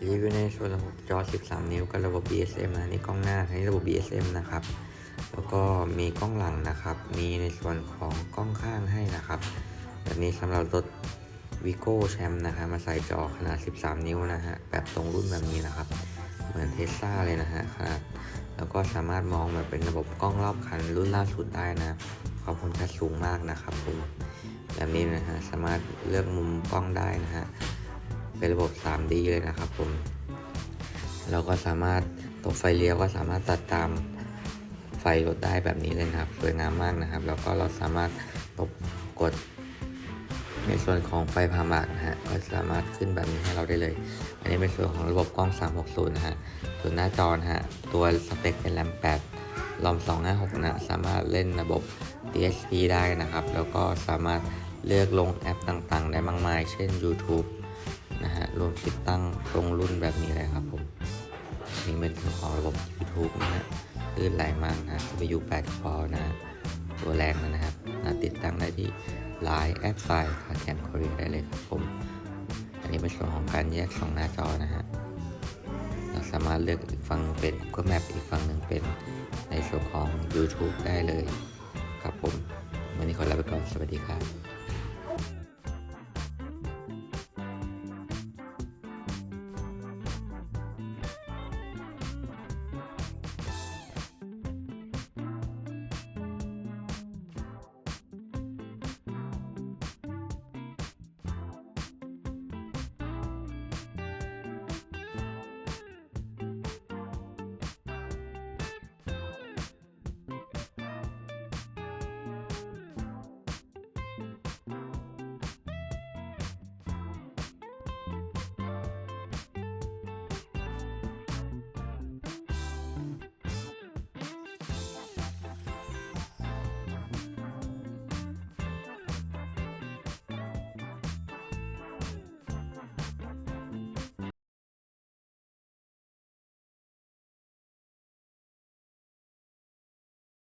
รีวิวในส่วนระบบจอ 13 นิ้วกับระบบ BSM นะนี่กล้องหน้านี่ระบบ BSM นะครับ แล้วก็มีกล้องหลังนะครับ มีในส่วนของกล้องข้างให้นะครับ แบบนี้สำหรับรถ Vigo แชมป์นะฮะมาใส่จอขนาด 13 นิ้วนะฮะแบบตรงรุ่นแบบนี้นะครับ เหมือนเทสลาเลยนะฮะขนาดแล้วก็สามารถมองแบบเป็นระบบกล้องรอบคันรุ่นล่าสุดได้นะความคมชัดสูงมากนะครับผมแบบนี้นะฮะสามารถเลือกมุมกล้องได้นะฮะ เป็นระบบ 3D เลยนะครับผม เราก็สามารถตบไฟเลี้ยวก็สามารถตัดตามไฟรถได้แบบนี้เลยนะครับ สวยงามมากนะครับ แล้วก็เราสามารถตบกดในส่วนของไฟพามากนะฮะก็สามารถขึ้นแบบนี้ให้เราได้เลย อันนี้เป็นส่วนของระบบกล้อง 360 นะฮะ ส่วนหน้าจอนะฮะ ตัวสเปคเป็นแรม 8 ลอม 256 นะ สามารถเล่นระบบ DSP ได้นะครับ แล้วก็สามารถเลือกลงแอปต่างๆ ได้มากมาย เช่น YouTube นะฮะรวมติดตั้งตรงรุ่นแบบนี้เลยครับผมนี่เป็นส่วนของระบบ YouTube นะฮะลื่นไหลมากนะ CPU 8 core นะ ตัวแรงนะครับนะติดตั้งได้ที่ Line แอดไฟล์คาแคนคอรีได้เลยครับผม อันนี้เป็นส่วนของการแยกสองหน้าจอนะฮะ เราสามารถเลือกอีกฝั่งเป็น Google Map อีกฝั่งหนึ่งเป็นในส่วนของ YouTube ได้เลยครับผม วันนี้ขอลาไปก่อน สวัสดีครับ